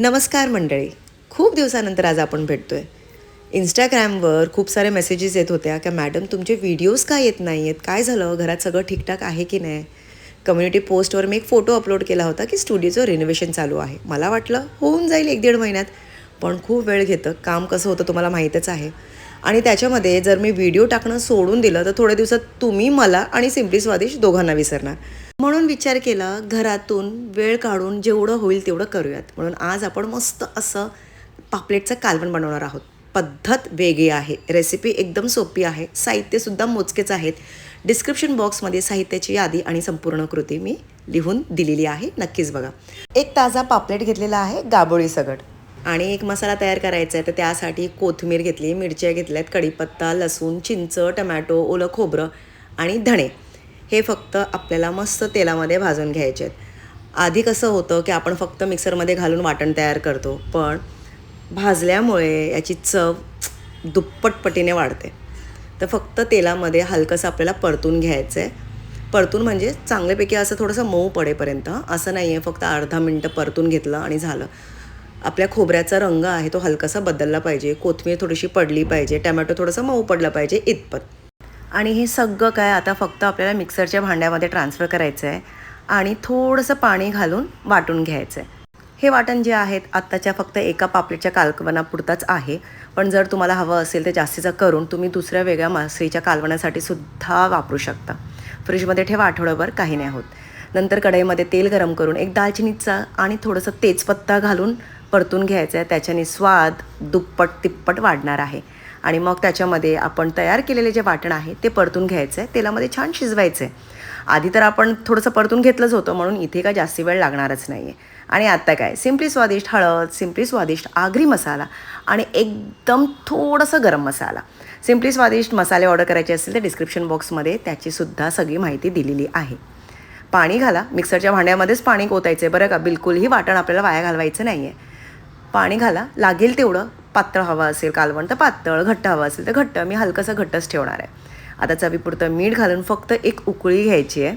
नमस्कार मंडळी. खूप दिवसानंतर आज आपण भेटतोय. इंस्टाग्रामवर खूप सारे मेसेजेस येत होत्या. का मॅडम तुमचे व्हिडिओज का येत नाही आहेत काय झालं? घरात सगळं ठीकठाक आहे की नाही? कम्युनिटी पोस्टवर मी एक फोटो अपलोड केला होता की स्टुडिओचं रिनोव्हेशन चालू आहे. मला वाटलं होऊन जाईल एक दीड महिन्यात. पण खूप वेळ घेतं. काम कसं होतं तुम्हाला माहीतच आहे. आणि त्याच्यामध्ये जर मी व्हिडिओ टाकणं सोडून दिलं तर थोड्या दिवसात तुम्ही मला आणि सिम्पली स्वादिश दोघांना विसरणार. म्हणून विचार केला घरातून वेळ काढून जेवढं होईल तेवढं करूयात. म्हणून आज आपण मस्त असं पापलेटचं कालवण बनवणार आहोत. पद्धत वेगळी आहे. रेसिपी एकदम सोपी आहे. साहित्यसुद्धा मोजकेच आहेत. डिस्क्रिप्शन बॉक्समध्ये साहित्याची यादी आणि संपूर्ण कृती मी लिहून दिलेली आहे. नक्कीच बघा. एक ताजा पापलेट घेतलेला आहे गाबोळी सगट आणि एक मसाला तयार करायचा आहे तर त्यासाठी कोथिंबीर घेतली मिरच्या घेतल्यात कढीपत्ता लसूण चिंच टमॅटो ओलं खोबरं आणि धणे. हे फक्त आपल्याला मस्त तेलामध्ये भाजून घ्यायचे आहेत. आधी कसं होतं की आपण फक्त मिक्सरमध्ये घालून वाटण तयार करतो पण भाजल्यामुळे याची चव दुप्पटपटीने वाढते. तर फक्त तेलामध्ये हलकंसं आपल्याला परतून घ्यायचं आहे परतून म्हणजे चांगल्यापैकी असं थोडंसं मऊ पडेपर्यंत असं नाही आहे फक्त अर्धा मिनटं परतून घेतलं आणि झालं. आपल्या खोबऱ्याचा रंग आहे तो हलकासा बदलला पाहिजे कोथिंबीर थोडीशी पडली पाहिजे टमॅटो थोडंसं मऊ पडलं पाहिजे इतपत. आणि हे सगळं काय आता फक्त आपल्याला मिक्सरच्या भांड्यामध्ये ट्रान्सफर करायचं आहे आणि थोडंसं पाणी घालून वाटून घ्यायचं आहे हे वाटण जे आहेत आत्ताच्या फक्त एका पापलेटच्या कालवनापुरताच आहे. पण जर तुम्हाला हवं असेल तर जास्तीचं करून तुम्ही दुसऱ्या वेगळ्या मासळीच्या कालवण्यासाठी सुद्धा वापरू शकता. फ्रीजमध्ये ठेवा आठवड्याभर काही नाही होत. नंतर कढईमध्ये तेल गरम करून एक दालचिनीचा आणि थोडंसं तेजपत्ता घालून परतून घ्यायचं आहे त्याच्याने स्वाद दुप्पट तिप्पट वाढणार आहे. आणि मग त्याच्यामध्ये आपण तयार केलेले जे वाटण आहे ते परतून घ्यायचं आहे तेलामध्ये छान शिजवायचं आहे आधी तर आपण थोडंसं परतून घेतलंच होतं म्हणून इथे काय जास्ती वेळ लागणारच नाही आहे आणि आत्ता काय? सिम्पली स्वादिष्ट हळद सिम्पली स्वादिष्ट आगरी मसाला आणि एकदम थोडंसं गरम मसाला. सिम्पली स्वादिष्ट मसाले ऑर्डर करायचे असतील तर डिस्क्रिप्शन बॉक्समध्ये त्याचीसुद्धा सगळी माहिती दिलेली आहे. पाणी घाला. मिक्सरच्या भांड्यामध्येच पाणी गोतायचं आहे बरं का? बिलकुलही वाटण आपल्याला वाया घालवायचं नाही आहे पाणी घाला. लागेल तेवढं. पातळ हवं असेल कालवण तर पातळ घट्ट हवं असेल तर घट्ट. मी हलकंसं घट्टच ठेवणार आहे. आता चवीपुरतं मीठ घालून फक्त एक उकळी घ्यायची आहे.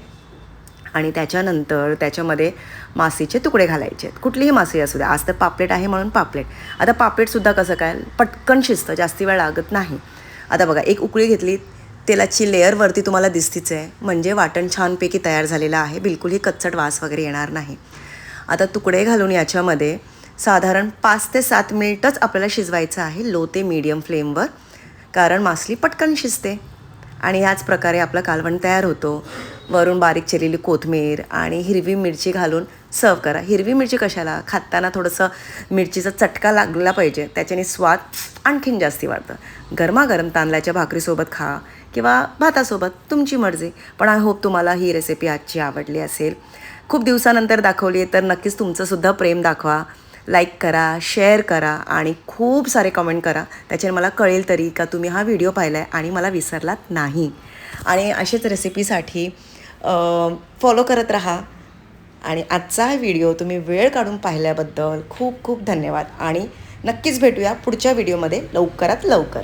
आणि त्याच्यानंतर त्याच्यामध्ये मासेचे तुकडे घालायचे आहेत. कुठलीही मासे असू द्या. आज तर पापलेट आहे म्हणून पापलेट. आता पापलेटसुद्धा कसं काय? पटकन शिजतं. जास्ती वेळ लागत नाही. आता बघा एक उकळी घेतली तेलाची लेअरवरती तुम्हाला दिसतीच आहे. म्हणजे वाटण छानपैकी तयार झालेलं आहे. बिलकुलही कच्चट वास वगैरे येणार नाही. आता तुकडे घालून याच्यामध्ये साधारण पाच ते सात मिनिटच आपल्याला शिजवायचं आहे लो ते मीडियम फ्लेमवर कारण मासली पटकन शिजते. आणि ह्याच प्रकारे आपलं कालवण तयार होतो. वरून बारीक चिरलेली कोथमीर आणि हिरवी मिरची घालून सर्व करा. हिरवी मिरची कशाला? खाताना थोडंसं मिरचीचा चटका लागला पाहिजे. त्याच्याने स्वाद आणखीन जास्ती वाढतं. गरमागरम तांदळाच्या भाकरीसोबत खा किंवा भातासोबत तुमची मर्जी. पण आय होप तुम्हाला ही रेसिपी आजची आवडली असेल. खूप दिवसानंतर दाखवली आहे तर नक्कीच तुमचंसुद्धा प्रेम दाखवा. लाईक करा शेअर करा आणि खूप सारे कमेंट करा. त्याच्याने मला कळेल तरी का तुम्ही हा व्हिडिओ पाहिला आहे आणि मला विसरलात नाही. आणि असेच रेसिपीसाठी फॉलो करत राहा. आणि आजचा हा व्हिडिओ तुम्ही वेळ काढून पाहिल्याबद्दल खूप खूप धन्यवाद. आणि नक्कीच भेटूया पुढच्या व्हिडिओमध्ये लवकरात लवकर.